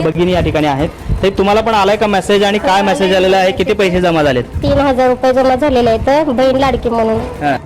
भगिनी या ठिकाणी आहेत. तर तुम्हाला पण आलाय का मेसेज आणि काय मेसेज आलेला आहे? किती पैसे जमा झालेत? तीन हजार रुपये जमा झालेले आहेत बहीण लाडकी म्हणून. हा.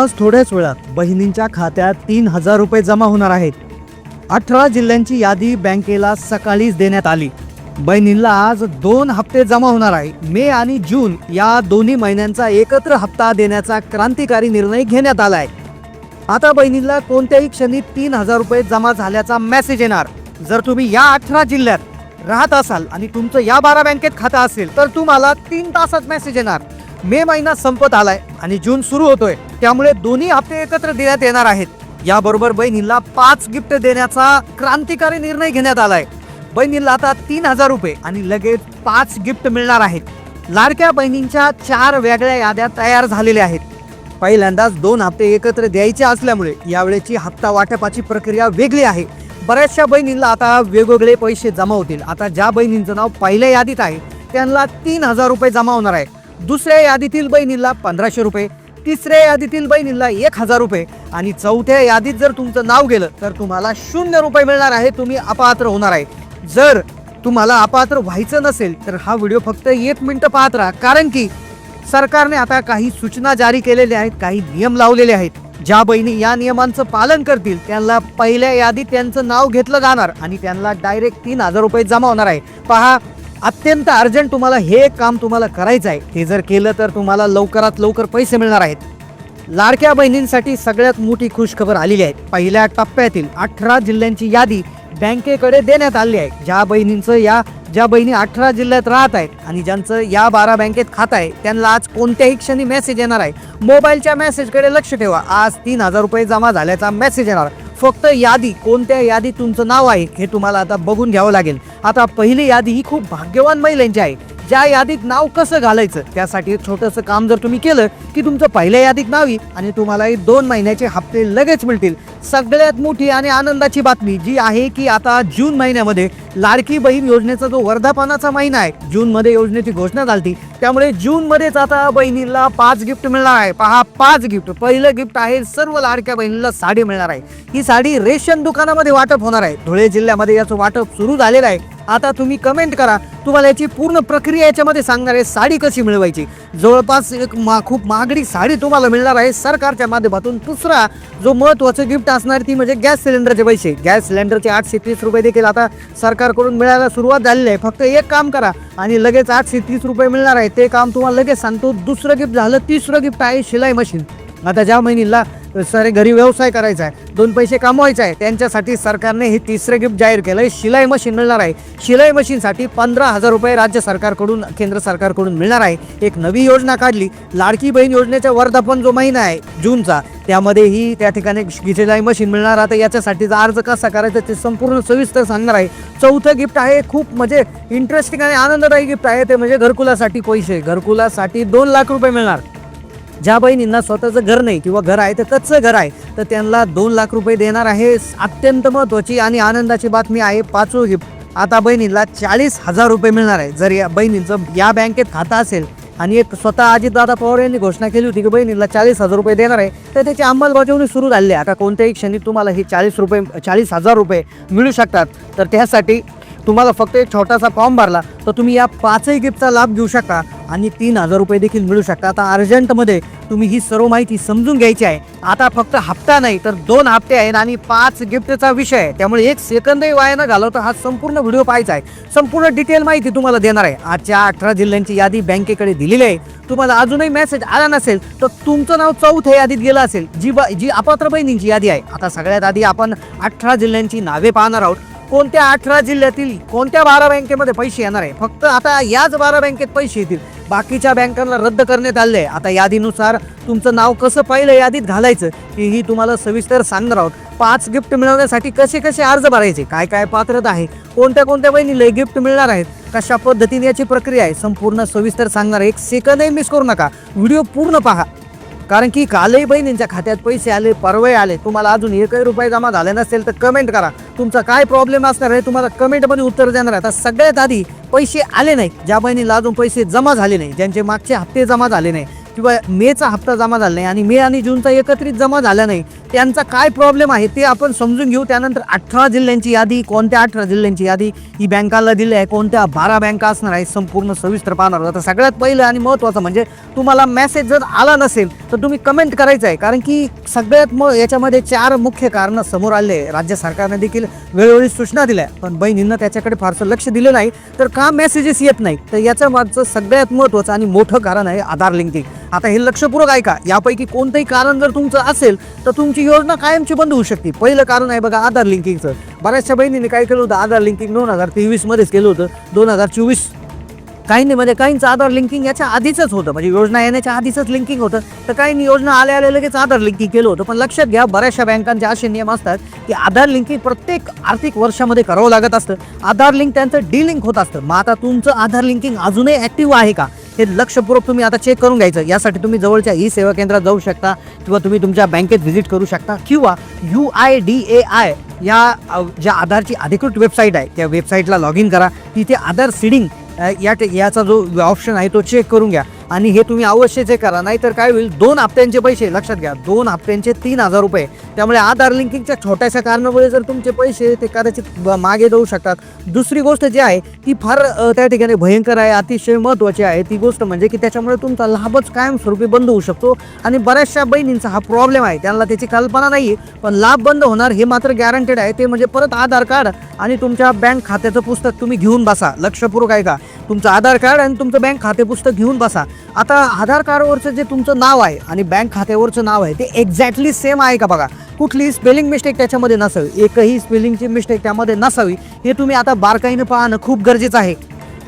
आज थोड्याच वेळात बहिणींच्या खात्यात तीन हजार रुपये जमा होणार आहेत. अठरा जिल्ह्यांची यादी बँकेला सकाळीच देण्यात आली. बहिणींना आज दोन हप्ते जमा होणार आहे. मे आणि जून या दोन्ही महिन्यांचा एकत्र हप्ता देण्याचा क्रांतिकारी निर्णय घेण्यात आलाय. आता बहिणींना कोणत्याही क्षणी तीन हजार रुपये जमा झाल्याचा मेसेज येणार. जर तुम्ही या अठरा जिल्ह्यात राहत असाल आणि तुमचं या बारा बँकेत खातं असेल तर तुम्हाला तीन तासात मेसेज येणार. मे महिना संपत आलाय आणि जून सुरू होतोय. त्यामुळे दोन्ही हप्ते एकत्र देण्यात येणार आहेत. याबरोबर बहिणीला पाच गिफ्ट देण्याचा क्रांतिकारी निर्णय घेण्यात आलाय. बहिणीला आता तीन हजार रुपये आणि लगेच पाच गिफ्ट मिळणार आहेत. लाडक्या बहिणींच्या चार वेगळ्या याद्या तयार झालेल्या आहेत. पहिल्यांदाच दोन हप्ते एकत्र द्यायचे असल्यामुळे यावेळेची हप्ता वाटपाची प्रक्रिया वेगळी आहे. बऱ्याचशा बहिणींना आता वेगवेगळे पैसे जमा होतील. आता ज्या बहिणींचं नाव पहिल्या यादीत आहे त्यांना तीन हजार रुपये जमा होणार आहे. दुसऱ्या यादीतील बहिणीला पंधराशे रुपये तिसऱ्या यादीतील बहिणीला एक हजार रुपये आणि चौथ्या यादीत जर तुमचं नाव गेलं तर तुम्हाला शून्य रुपये मिळणार आहे तुम्ही अपात्र होणार आहे. जर तुम्हाला अपात्र व्हायचं नसेल तर हा व्हिडिओ फक्त एक मिनिट पाहत राहा कारण की सरकारने आता काही सूचना जारी केलेल्या आहेत काही नियम लावलेले आहेत. ज्या बहिणी या नियमांचं पालन करतील त्यांना पहिल्या यादीत त्यांचं नाव घेतलं जाणार आणि त्यांना डायरेक्ट तीन हजार रुपये जमा होणार आहे. पहा अत्यंत अर्जंट तुम्हाला हे काम तुम्हाला करायचं आहे. ते जर केलं तर तुम्हाला लवकरात लवकर पैसे मिळणार आहेत. लाडक्या बहिणींसाठी सगळ्यात मोठी खुशखबर आलेली आहे. पहिल्या टप्प्यातील अठरा जिल्ह्यांची यादी बँकेकडे देण्यात आली आहे. ज्या बहिणींचं या ज्या बहिणी अठरा जिल्ह्यात राहत आहेत आणि ज्यांचं या बारा बँकेत खातं आहे त्यांना आज कोणत्याही क्षणी मेसेज येणार आहे. मोबाईलच्या मेसेजकडे लक्ष ठेवा. आज तीन हजार रुपये जमा झाल्याचा मेसेज येणार. फक्त यादी कोणत्या यादीत तुमचं नाव आहे हे तुम्हाला आता बघून घ्यावं लागेल. आता पहिली यादी ही खूप भाग्यवान महिलांची आहे. ज्या यादीत नाव कसं घालायचं त्यासाठी एक छोटंसं काम जर तुम्ही केलं की तुमचं पहिल्या यादीत नाव येईल आणि तुम्हालाही दोन महिन्याचे हप्ते लगेच मिळतील. सगळ्यात मोठी आणि आनंदाची बातमी जी आहे की आता जून महिन्यामध्ये लाडकी बहीण योजनेचा जो वर्धापनाचा महिना आहे जूनमध्ये योजनेची घोषणा झाली त्यामुळे जूनमध्येच आता बहिणीला पाच गिफ्ट मिळणार आहे. पहा पाच गिफ्ट. पहिलं गिफ्ट आहे सर्व लाडक्या बहिणीला साडी मिळणार आहे. ही साडी रेशन दुकानामध्ये वाटप होणार आहे. धुळे जिल्ह्यामध्ये याचं वाटप सुरू झालेलं आहे. आता तुम्ही कमेंट करा तुम्हाला याची पूर्ण प्रक्रिया याच्यामध्ये सांगणार आहे साडी कशी मिळवायची. जवळपास एक मा खूप महागडी साडी तुम्हाला मिळणार आहे. सरकारच्या माध्यमातून दुसरा जो महत्त्वाचं गिफ्ट असणार ती म्हणजे गॅस सिलेंडरचे पैसे. गॅस सिलेंडरचे आठशे तीस रुपये देखील आता सरकार सरकारकडून मिळायला सुरुवात झालेली आहे. फक्त एक काम करा आणि लगेच आठशे तीस रुपये मिळणार आहे. ते काम तुम्हाला लगेच सांगतो. दुसरं गिफ्ट झालं तिसरं गिफ्ट आहे शिलाई मशीन आता ज्या महिनीला सारे घरी व्यवसाय करायचा आहे दोन पैसे कमवायचे आहे त्यांच्यासाठी सरकारने हे तिसरं गिफ्ट जाहीर केलं आहे शिलाई मशीन मिळणार आहे. शिलाई मशीनसाठी पंधरा हजार रुपये राज्य सरकारकडून केंद्र सरकारकडून मिळणार आहे. एक नवी योजना काढली. लाडकी बहीण योजनेचा वर्धापन जो महिना आहे जूनचा त्यामध्येही त्या ठिकाणी शिलाई मशीन मिळणार. आता याच्यासाठीचा अर्ज कसा करायचा ते संपूर्ण सविस्तर सांगणार आहे. चौथं गिफ्ट आहे खूप म्हणजे इंटरेस्टिंग आणि आनंददायी गिफ्ट आहे. ते म्हणजे घरकुलासाठी पैसे. घरकुलासाठी दोन लाख रुपये मिळणार. ज्या बहिणींना स्वतःचं घर नाही किंवा घर आहे तर कच्चं घर आहे तर त्यांना दोन लाख रुपये देणार आहे. अत्यंत महत्त्वाची आणि आनंदाची बातमी आहे पाचू गिफ्ट आता बहिणीला चाळीस हजार रुपये मिळणार आहे. जर या बहिणींचं या बँकेत खातं असेल आणि एक स्वतः अजितदादा पवार यांनी घोषणा केली होती की बहिणीला चाळीस हजार रुपये देणार आहे तर त्याची अंमलबजावणी सुरू झाली आहे. आता कोणत्याही क्षणी तुम्हाला हे चाळीस रुपये चाळीस हजार रुपये मिळू शकतात. तर त्यासाठी तुम्हाला फक्त एक छोटासा फॉर्म भरला तर तुम्ही या पाचही गिफ्टचा लाभ घेऊ शकता आणि तीन हजार रुपये देखील मिळू शकता. आता अर्जंटमध्ये तुम्ही ही सर्व माहिती समजून घ्यायची आहे. आता फक्त हप्ता नाही तर दोन हप्ते आहेत आणि पाच गिफ्टचा विषय आहे. त्यामुळे एक सेकंदही वाया न घालवता हा संपूर्ण व्हिडिओ पाहायचा आहे. संपूर्ण डिटेल माहिती तुम्हाला देणार आहे. आजच्या अठरा जिल्ह्यांची यादी बँकेकडे दिलेली आहे. तुम्हाला अजूनही मेसेज आला नसेल तर तुमचं नाव चौथ्या यादीत गेलं असेल. जी बा जी अपात्र बहिणींची यादी आहे. आता सगळ्यात आधी आपण अठरा जिल्ह्यांची नावे पाहणार आहोत. कोणत्या अठरा जिल्ह्यातील कोणत्या बारा बँकेमध्ये पैसे येणार आहे? फक्त आता याच बारा बँकेत पैसे येतील. बाकीच्या बँकांना रद्द करण्यात आले आहे आता यादीनुसार तुमचं नाव कसं पहिलं यादीत घालायचं ही तुम्हाला सविस्तर सांगणार आहोत. पाच गिफ्ट मिळवण्यासाठी कसे कसे अर्ज भरायचे काय काय पात्रता आहे कोणत्या कोणत्या बहिणीला गिफ्ट मिळणार आहेत कशा पद्धतीने याची प्रक्रिया आहे संपूर्ण सविस्तर सांगणार एक सेकंदही मिस करू नका. व्हिडिओ पूर्ण पहा. कारण की कालही बहिणींच्या खात्यात पैसे आले परवे आले. तुम्हाला अजून एकही रुपये जमा झाले नसेल तर कमेंट करा. तुमचा काय प्रॉब्लेम असणार आहे तुम्हाला कमेंटमध्ये उत्तर देणार आहे. आता सगळ्यात आधी पैसे आले नाही ज्या बहिणीला अजून पैसे जमा झाले नाही ज्यांचे मागचे हप्ते जमा झाले नाही किंवा मेचा हप्ता जमा झाला नाही आणि मे आणि जूनचा एकत्रित जमा झाला नाही त्यांचा काय प्रॉब्लेम आहे ते आपण समजून घेऊ. त्यानंतर अठरा जिल्ह्यांची यादी कोणत्या अठरा जिल्ह्यांची यादी? ही बँकाला दिली आहे. कोणत्या बारा बँका असणार आहे? संपूर्ण सविस्तर पाहणार आता सगळ्यात पहिलं आणि महत्त्वाचं म्हणजे तुम्हाला मेसेज जर आला नसेल तर तुम्ही कमेंट करायचं आहे. कारण की सगळ्यात मग याच्यामध्ये चार मुख्य कारणं समोर आले. आहे. राज्य सरकारने देखील वेळोवेळी सूचना दिल्या पण बहिणींना त्याच्याकडे फारसं लक्ष दिलं नाही. तर का मेसेजेस येत नाही तर याच्या मागचं सगळ्यात महत्त्वाचं आणि मोठं कारण आहे आधार लिंकिंग. आता हे लक्षपूर्वक ऐका. यापैकी कोणतंही कारण जर तुमचं असेल तर तुमची योजना कायमची बंद होऊ शकते. पहिलं कारण आहे बघा आधार लिंकिंगचं. बऱ्याचशा बहिणींनी काय केलं होतं? आधार लिंकिंग दोन हजार तेवीसमध्येच केलं होतं. दोन हजार चोवीस. काहींनी म्हणजे काहींचं आधार लिंकिंग याच्या आधीचंच होतं. म्हणजे योजना येण्याच्या आधीचंच लिंकिंग होतं. तर काहींनी योजना आल्या आल्या लगेच आधार लिंकिंग केलं होतं. पण लक्षात घ्या बऱ्याचशा बँकांचे असे नियम असतात की आधार लिंकिंग प्रत्येक आर्थिक वर्षामध्ये करावं लागत असतं. आधार लिंक त्यांचं डिलिंक होत असतं. मग आता तुमचं आधार लिंकिंग अजूनही ॲक्टिव्ह आहे का? हे लक्षपूर्वक तुम्ही आता चेक करून घ्यायचं. यासाठी तुम्ही जवळच्या ई सेवा केंद्रात जाऊ शकता किंवा तुम्ही तुमच्या बँकेत व्हिजिट करू शकता किंवा U I D A I या ज्या आधारची अधिकृत वेबसाईट आहे त्या वेबसाईटला लॉग इन करा. तिथे आधार सीडिंग या याचा जो ऑप्शन आहे तो चेक करून घ्या. आणि हे तुम्ही अवश्य चेक करा नाहीतर काय होईल दोन हप्त्यांचे पैसे लक्षात घ्या दोन हप्त्यांचे तीन हजार रुपये. त्यामुळे आधार लिंकिंगच्या छोट्याशा कारणामुळे जर तुमचे पैसे ते कदाचित मागे जाऊ शकतात. दुसरी गोष्ट जी आहे ती फार त्या ठिकाणी भयंकर आहे अतिशय महत्त्वाची आहे. ती गोष्ट म्हणजे की त्याच्यामुळे तुमचा लाभच कायमस्वरूपी बंद होऊ शकतो आणि बऱ्याचशा बहिणींचा हा प्रॉब्लेम आहे. त्यांना त्याची कल्पना नाही पण लाभ बंद होणार हे मात्र गॅरंटेड आहे. ते म्हणजे परत आधार कार्ड आणि तुमच्या बँक खात्याचं पुस्तक तुम्ही घेऊन बसा. लक्षपूर्वक आहे का तुमचं आधार कार्ड आणि तुमचं बँक खाते पुस्तक घेऊन बसा. आता आधार कार्डवरचं जे तुमचं नाव आहे आणि बँक खात्यावरचं नाव आहे ते एक्झॅक्टली सेम आहे का बघा? कुठली स्पेलिंग मिस्टेक त्याच्यामध्ये नसावी. एकही स्पेलिंगची मिस्टेक त्यामध्ये नसावी. हे तुम्ही आता बारकाईनं पाहणं खूप गरजेचं आहे.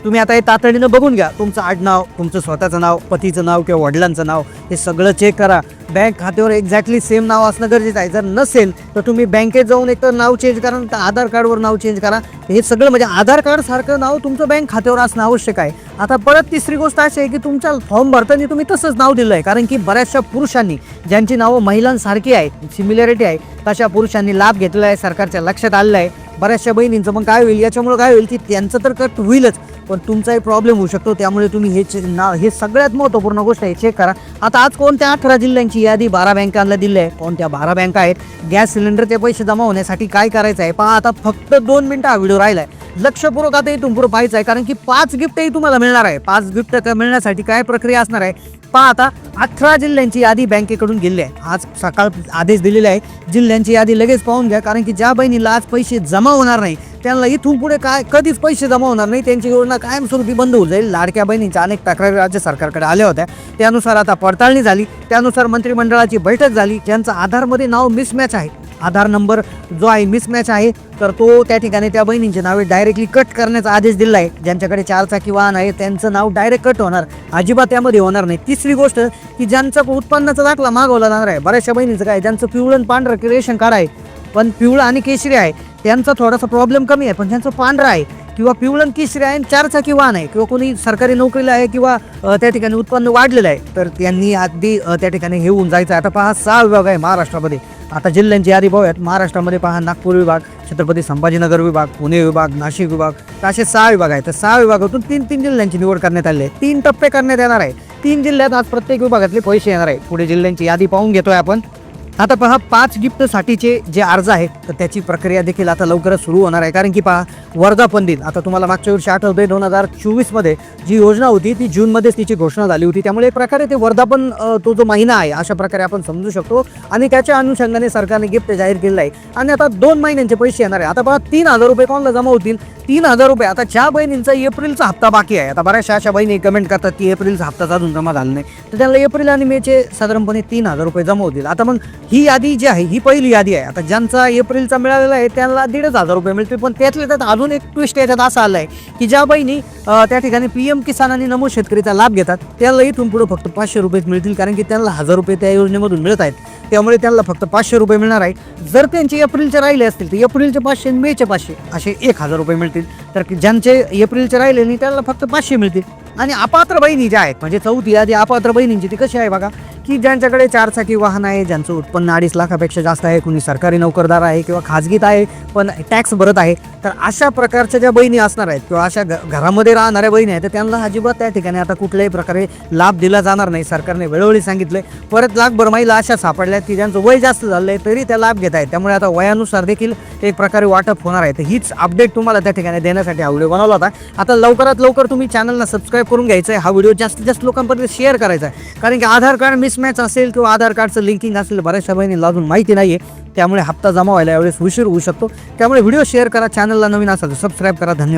तुम्ही आता हे तातडीनं बघून घ्या. तुमचं आडनाव तुमचं स्वतःचं नाव पतीचं नाव किंवा वडिलांचं नाव हे सगळं चेक करा. बँक खात्यावर एक्झॅक्टली सेम नाव असणं गरजेचं आहे. जर नसेल तर तुम्ही बँकेत जाऊन एक तर नाव चेंज करा तर आधार कार्डवर नाव चेंज करा. हे सगळं म्हणजे आधार कार्डसारखं नाव तुमचं बँक खात्यावर असणं आवश्यक आहे. आता परत तिसरी गोष्ट अशी आहे की तुमच्या फॉर्म भरताना तुम्ही तसंच नाव दिलं आहे. कारण की बऱ्याचशा पुरुषांनी ज्यांची नावं महिलांसारखी आहेत सिमिलॅरिटी आहे तशा पुरुषांनी लाभ घेतलेला आहे सरकारच्या लक्षात आलेलं आहे. बऱ्याचशा बहिणींचं मग काय होईल याच्यामुळे काय होईल की त्यांचं तर कट होईलच. पण तुमचाही प्रॉब्लेम होऊ शकतो त्यामुळे तुम्ही हे ना हे सगळ्यात महत्त्वपूर्ण गोष्ट आहे चेक करा. आता आज कोणत्या अठरा जिल्ह्यांची यादी बारा बँकांना दिली आहे? कोणत्या बारा बँका आहेत? गॅस सिलेंडरचे पैसे जमा होण्यासाठी काय करायचं आहे? पहा आता फक्त दोन मिनटं हा व्हिडिओ राहिला आहे लक्षपूर्वक आता इथून पुढं पाहायचं आहे कारण की पाच गिफ्टही तुम्हाला मिळणार आहे. पाच गिफ्ट मिळण्यासाठी काय प्रक्रिया असणार आहे? पहा आता अठरा जिल्ह्यांची यादी बँकेकडून गेली आहे. आज सकाळ आदेश दिलेले आहे. जिल्ह्यांची यादी लगेच पाहून घ्या कारण की ज्या बहिणीला आज पैसे जमा होणार नाही त्यांना इथून पुढे काय कधीच पैसे जमा होणार नाही. त्यांची योजना कायमस्वरूपी बंद होऊ जाईल. लाडक्या बहिणींच्या अनेक तक्रारी राज्य सरकारकडे आल्या होत्या. त्यानुसार आता पडताळणी झाली. त्यानुसार मंत्रिमंडळाची बैठक झाली. ज्यांचं आधारमध्ये नाव मिसमॅच आहे. आधार नंबर जो आहे मिसमॅच आहे. तर तो त्या ठिकाणी त्या बहिणींचे नावे डायरेक्टली कट करण्याचा आदेश दिला आहे ज्यांच्याकडे चारचाकी वाहन आहे त्यांचं नाव डायरेक्ट कट होणार. अजिबात त्यामध्ये होणार नाही. तिसरी गोष्ट की ज्यांचा उत्पन्नाचा दाखला मागवला जाणार आहे बऱ्याचशा बहिणींचं काय ज्यांचं पिवळं पांढरं रेशन कार्ड आहे. पण पिवळं आणि केशरी आहे. त्यांचा थोडासा प्रॉब्लेम कमी आहे पण ज्यांचं पांढरं आहे किंवा पिवळण केशरी आहे आणि चारचाकी वाहन आहे किंवा कोणी सरकारी नोकरीला आहे किंवा त्या ठिकाणी उत्पन्न वाढलेलं आहे तर त्यांनी अगदी त्या ठिकाणी हे होऊन जायचं आहे. आता पहा सहा विभाग आहे महाराष्ट्रामध्ये. आता जिल्ह्यांची यादी पाहूयात महाराष्ट्रामध्ये पहा नागपूर विभाग छत्रपती संभाजीनगर विभाग पुणे विभाग नाशिक विभाग तर असे सहा विभाग आहेत. तर सहा विभागातून तीन तीन जिल्ह्यांची निवड करण्यात आली आहे. तीन टप्पे करण्यात येणार आहे. तीन जिल्ह्यात आज प्रत्येक विभागातले पैसे येणार आहे पुढे जिल्ह्यांची यादी पाहून घेतोय आपण. आता पहा पाच गिफ्टसाठीचे जे अर्ज आहेत तर त्याची प्रक्रिया देखील आता लवकरच सुरू होणार आहे. कारण की पहा वर्धापन दिन. आता तुम्हाला मागच्या वर्षी आठवतंय दोन हजार चोवीसमध्ये जी योजना होती ती जूनमध्येच तिची घोषणा झाली होती. त्यामुळे एक प्रकारे ते वर्धापन तो जो महिना आहे अशा प्रकारे आपण समजू शकतो. आणि त्याच्या अनुषंगाने सरकारने गिफ्ट जाहीर केलेलं आहे. आणि आता दोन महिन्यांचे पैसे येणार आहे. आता पहा तीन हजार रुपये कोणाला जमा होतील? तीन हजार रुपये. आता ज्या बहिणींचा एप्रिलचा हप्ता बाकी आहे आता बऱ्याचशा अशा बहिणी कमेंट करतात की एप्रिलचा हप्ता अजून जमा झाला नाही. तर त्यांना एप्रिल आणि मेचे साधारणपणे तीन हजार रुपये जमा होतील. आता मग ही यादी जी आहे ही पहिली यादी आहे. आता ज्यांचा एप्रिलचा मिळालेला आहे त्यांना दीडच हजार रुपये मिळतील. पण त्यातल्या त्यात अजून एक ट्विस्ट याच्यात असा आला आहे की ज्या बहिणी त्या ठिकाणी पी एम किसान आणि नमो शेतकरीचा लाभ घेतात त्याला इथून पुढे फक्त पाचशे रुपयेच मिळतील कारण की त्यांना हजार रुपये त्या योजनेमधून मिळत आहेत. त्यामुळे त्यांना फक्त पाचशे रुपये मिळणार आहे. जर त्यांचे एप्रिलचे राहिले असतील तर एप्रिलचे पाचशे आणि मेचे पाचशे असे एक हजार रुपये मिळतील. तर की ज्यांचे एप्रिलचे राहिले नाही त्यांना फक्त पाचशे मिळतील. आणि अपात्र बहिणी ज्या आहेत म्हणजे चौथी यादी अपात्र बहिणींची ती कशी आहे बघा? की ज्यांच्याकडे चारचाकी वाहन आहे ज्यांचं उत्पन्न अडीच लाखापेक्षा जास्त आहे कुणी सरकारी नोकरदार आहे किंवा खाजगीत आहे पण टॅक्स भरत आहे तर अशा प्रकारच्या ज्या बहिणी असणार आहेत किंवा अशा घ घरामध्ये राहणाऱ्या बहिणी आहेत तर त्यांना अजिबात त्या ठिकाणी आता कुठल्याही प्रकारे लाभ दिला जाणार नाही. सरकारने वेळोवेळी सांगितलं परत लाखभर महिला अशा सापडल्या की ज्यांचं वय जास्त झालं आहे तरी त्या लाभ घेत आहेत. त्यामुळे आता वयानुसार देखील एक प्रकारे वाटप होणार आहे. तर हीच अपडेट तुम्हाला त्या ठिकाणी देण्यासाठी हा व्हिडिओ बनवला होता. आता लवकरात लवकर तुम्ही चॅनलला सबस्क्राईब करून घ्यायचं आहे. हा व्हिडिओ जास्तीत जास्त लोकांपर्यंत शेअर करायचा आहे. कारण की आधार कार्ड मिसमॅच असेल किंवा आधार कार्डचं लिंकिंग असेल बऱ्याचशा बहिणीला अजून माहिती नाही आहे त्यामुळे हप्ता जमा व्हायला यावेळेस उशीर होऊ शकतो. त्यामुळे व्हिडिओ शेअर करा चॅनलला नवीन असाल तर सबस्क्राईब करा. धन्यवाद.